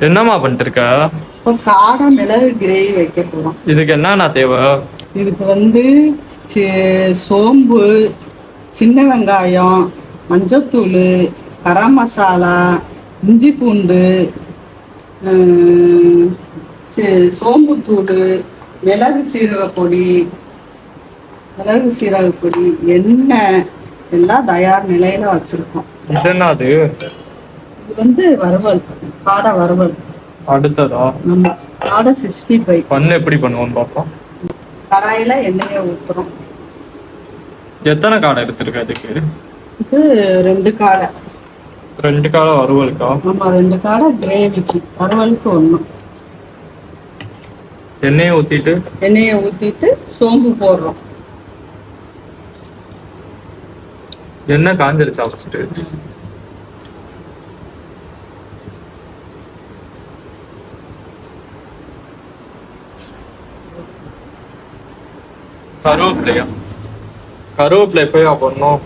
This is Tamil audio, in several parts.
என்னம்மா பண்ணிட்டு இருக்க காடை மிளகு கிரேவி வைக்க போகிறோம் இதுக்கு என்னண்ணா தேவை? இதுக்கு வந்து சோம்பு சின்ன வெங்காயம் மஞ்சத்தூள் கரம் மசாலா இஞ்சி பூண்டு சோம்புத்தூள் மிளகு சீரகப்பொடி மிளகு சீரகப்பொடி எண்ணெய் எல்லாம் தயார் நிலையில் வச்சுருக்கோம். இது என்னது? இது வந்து வறுவல் காடை வறுவல். அடுத்ததா? நம்ம காடை சிக்ஸ்டி ஃபைவ் பண்ணு எப்படி பண்ணுவோம்னு பார்ப்போம். கடாயில் எண்ணெயை ஊற்றுறோம் எத்தனை காடை எடுத்திருக்க அதுக்கு? இது ரெண்டு காடை. ரெண்டு காடை வறுவலுக்கா? நம்ம ரெண்டு காடை கிரேவிக்கு வறுவலுக்கு ஒன்று எண்ணெயை ஊத்திட்டு? எண்ணெயை ஊற்றிட்டு சோம்பு போடுறோம். எண்ணெய் காஞ்சிருச்சா ஃபர்ஸ்ட் கருவேப்பிலையா கருவேப்பிலை எப்பயா போடணும்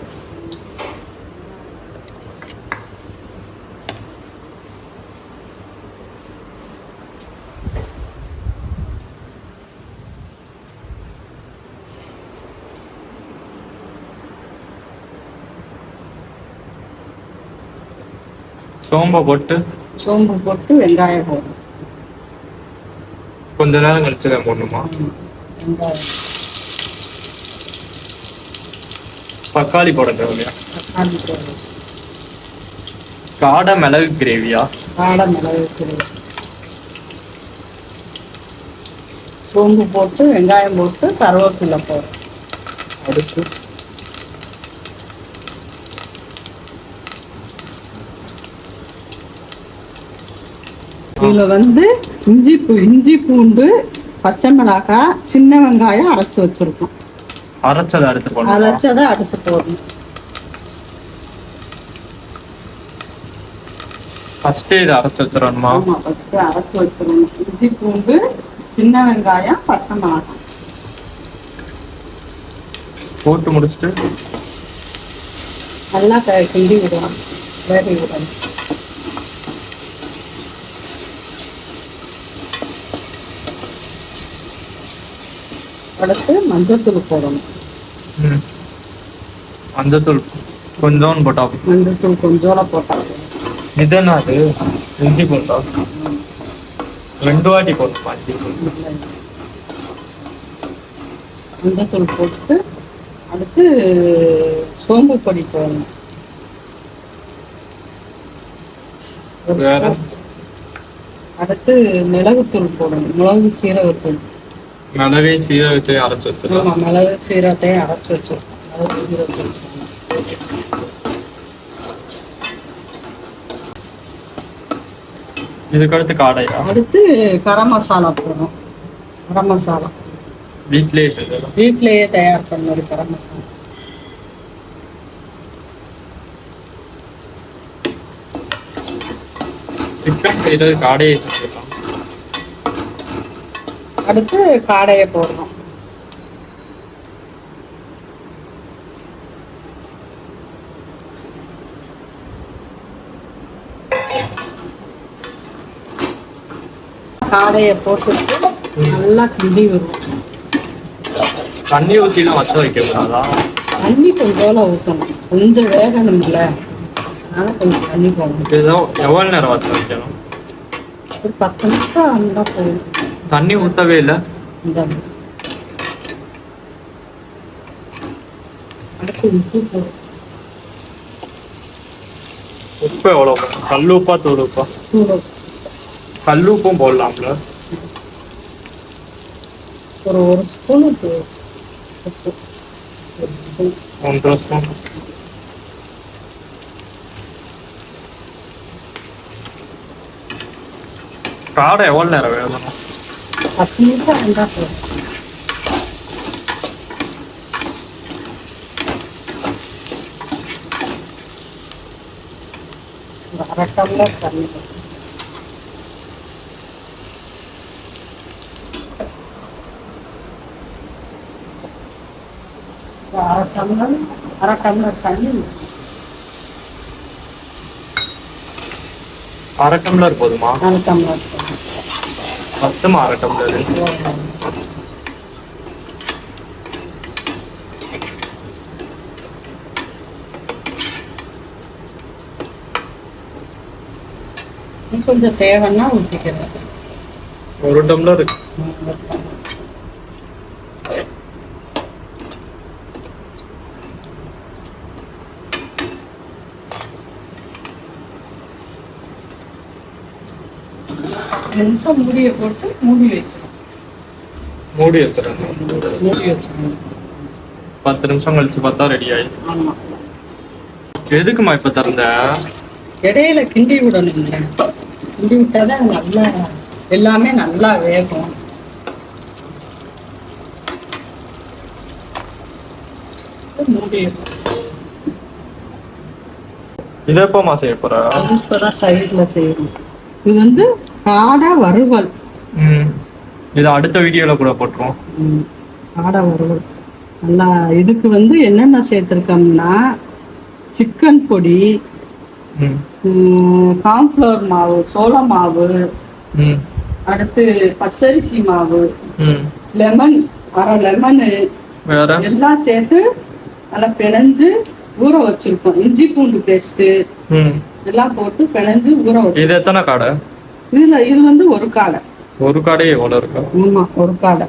சோம்பை போட்டு. சோம்பு போட்டு வெங்காயம் போடுறோம் கொஞ்ச நேரம் கழிச்சு தான் போடணுமா வெங்காயம். தக்காளி போட தேவையா தக்காளி காடை மிளகு கிரேவியா? காடை மிளகு கிரேவி. சோம்பு போட்டு வெங்காயம் போட்டு கருவேப்பிலை போடுறோம் அடுத்து. இதில் வந்து இஞ்சி பூ இஞ்சி பூண்டு பச்சை மிளகாய் சின்ன வெங்காயம் அரைச்சி வச்சிருக்கோம். அரைச்சதை அடுத்து போடணும்? அரைச்சதை அடுத்து போடணும். ஃபர்ஸ்டே இதை அரைச்சு வச்சிடணுமா? ஆமா ஃபர்ஸ்ட் அரைச்சி வச்சிடணும். இஞ்சி பூண்டு சின்ன வெங்காயம் பச்சை மிளகாய். போட்டு முடிச்சுட்டு? நல்லா கிண்டி விடணும். வேக விடணும். அடுத்து மஞ்சத்தூள் போடணும். ம். மஞ்சத்தூள் கொஞ்சோன்னு போட்டா. மஞ்சத்தூள் கொஞ்சோட போட்டால் போதும். இது என்ன அது இஞ்சி போட்டா ரெண்டு வாட்டி போடணுமா இஞ்சி? மஞ்சத்தூள் போட்டு அடுத்து சோம்பு பொடி போடணும் அடுத்து மிளகுத்தூள் போடணும் மிளகு சீரகத்தூள் மிளகை சீரகத்தை அரைச்சு வச்சிடலாம். ஆமா மிளகு சீரகத்தையும் அரைச்சி வச்சிருக்கோம் மிளகு சீரகத்தூள் போடணும். இதுக்கு அடுத்து காடையா அடுத்து கரம் மசாலா போடணும். கரம் மசாலா. வீட்லயே வீட்டிலேயே தயார் பண்ணது கரம் மசாலா. சிக்கன் செய்யறது காடையை செஞ்சிடலாம். அடுத்து காடையை போடணும். காடையை போட்டுட்டு நல்லா கிண்டி விடுவோம் தண்ணி ஊற்றிலாம் வச்ச வைக்க கூடாதா? தண்ணி கொஞ்சோல ஊற்றணும். கொஞ்சம் வேகணும்ல. அதனால கொஞ்சம் தண்ணி போடணும். இதுதான் எவ்வளவு நேரம் வச்ச வைக்கணும்? ஒரு பத்து நிமிஷம் இருந்தால் போதும். தண்ணி ஊத்தவே இல்லை. உப்பு எவ்வளோ? கல் உப்பா தூள் உப்பா தூள். கல் உப்பும் போடலாம்ல. ஒரு ஒரு ஸ்பூன் ஒரு ஒன்றரை ஸ்பூன் காடை எவ்வளோ நேரம் வேகணும்? பத்து நிமிஷம் இருந்தால் போதும் அரை டம்ளர் தண்ணி. அரை டம்ளர் அரை டம்ளர் தண்ணி. அரை டம்ளர் போதுமா? அரை டம்ளர். மொத்தமா அரை டம்ளர் இன்னும் கொஞ்சம் தேவைன்னா ஊற்றிக்கிறேன் ஒரு டம்ளர். நிமிஷம் மூடியை போட்டு மூடி வச்சிடும் மூடி வச்சிடணும். மூடி வச்சிடணும். பத்து நிமிஷம் கழிச்சு பார்த்தா ரெடி ஆயிடும் எதுக்குமா இப்ப திறந்த? இடையில கிண்டி விடணுங்க கிண்டி விட்டாதான் நல்லா எல்லாமே நல்லா வேகும். இதை எப்பமா செய்ய போற? சைடில் செய்யணும். இது வந்து காடை வறுவல் ம். இது அடுத்த வீடியோல கூட போட்டுருவோம். ம், காடை வறுவல் நல்லா இதுக்கு வந்து என்னென்ன சேர்த்துருக்கோம்னா சிக்கன் பொடி கார்ன்ஃப்ளவர் மாவு சோள மாவு அடுத்து பச்சரிசி மாவு லெமன் அரை லெமனு எல்லாம் சேர்த்து நல்லா பிணைஞ்சு ஊற வச்சிருக்கோம். இஞ்சி பூண்டு பேஸ்ட்டு ம். எல்லாம் போட்டு பிணைஞ்சு ஊற வச்சு இது எத்தனை காடை? இதுல இது வந்து ஒரு காடை. ஒரு காடே எவ்வளவு இருக்கா? ஆமா ஒரு காடை.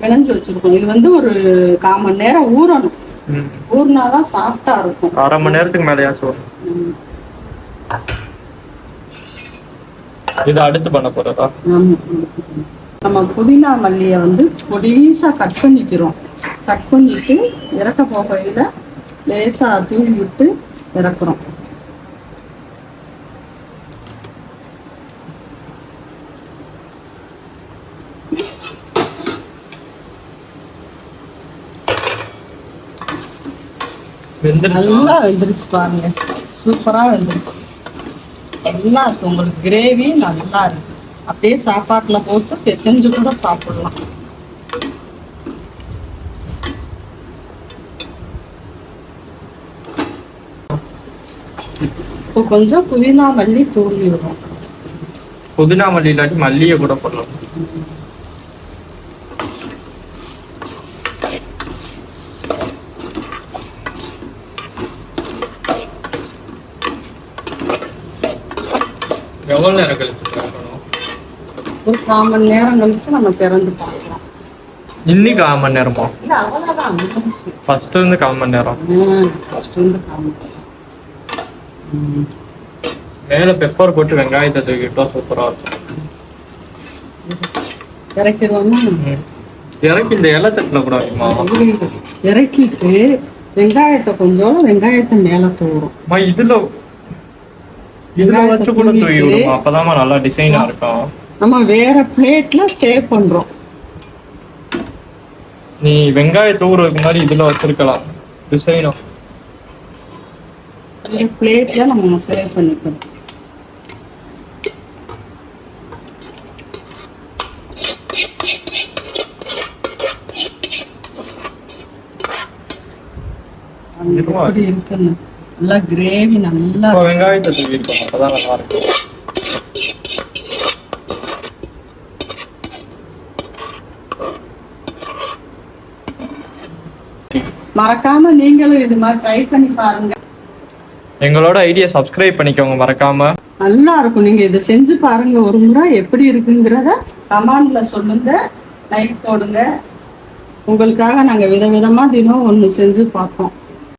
பிணைஞ்சு வச்சிருக்கோம். இது வந்து ஒரு கால் மணி நேரம் ஊறணும். ஊறினாதான் சாஃப்டா இருக்கும். அரை மணி நேரத்துக்கு மேலேயாச்சும் வரும். ம். இது அடுத்து பண்ண போறதா. நம்ம புதினா மல்லியை வந்து பொடிசா கட் பண்ணிக்கிறோம். கட் பண்ணிட்டு இறக்க போகையில லேசா தூவி விட்டு இறக்குறோம் வெந்துருச்சா நல்லா வெந்துருச்சு பாருங்க. சூப்பரா வெந்துருச்சு. நல்லா இருக்கு. உங்களுக்கு கிரேவி நல்லா இருக்கு. அப்படியே சாப்பாட்டுல போட்டு பிசைஞ்சு கூட சாப்பிடலாம். இப்போ கொஞ்சம் புதினா மல்லி தூவி விடுறோம். புதினா மல்லி இல்லாட்டி மல்லியை கூட போடலாம். எவ்வளவு நேரம் கழிச்சு பார்க்கணும் ஒரு கால் மணி நேரம் கழிச்சு நம்ம திறந்து பார்க்கலாம் இன்னைக்கு கால் மணி நேரமா இல்ல. ஃபர்ஸ்ட் இருந்து கால் மணி நேரம் first வந்து கால் மணி நேரம். ம். மேல பெப்பர் போட்டு வெங்காயத்தை தூக்கிட்டா சூப்பரா இருக்கும் இறக்கிடுவோமா. இறக்கி இந்த இலை தட்டுல கூட வைக்குமா இறக்கிட்டு வெங்காயத்தை கொஞ்சம் வெங்காயத்தை மேல தூரும் இதுல இதுல வச்சு கூட தூவி விடுமா? அப்பதான் நல்லா டிசைனா இருக்கும் நம்ம வேற பிளேட்ல சேவ் பண்றோம். நீ வெங்காயத்தை ஊறதுக்கு முன்னாடி இதுல வச்சிருக்கலாம். டிசைனா இந்த பிளேட்ல நம்ம சேவ் பண்ணிக்கணும் இதுவா? எப்படி இருக்குன்னு? நல்லா கிரேவி நல்லா வெங்காயத்தை தூவி இருக்கணும் அப்பதான் நல்லா இருக்கும். மறக்காம நீங்களும் இது மாதிரி ட்ரை பண்ணி பாருங்க. எங்களோட ஐடியா சப்ஸ்கிரைப் பண்ணிக்கோங்க மறக்காம. நல்லா இருக்கும். நீங்க இதை செஞ்சு பாருங்க. ஒரு முறை எப்படி இருக்குங்கிறத கமெண்ட்ல சொல்லுங்க லைக் போடுங்க. உங்களுக்காக நாங்க விதவிதமா தினம் ஒண்ணு செஞ்சு பார்ப்போம்.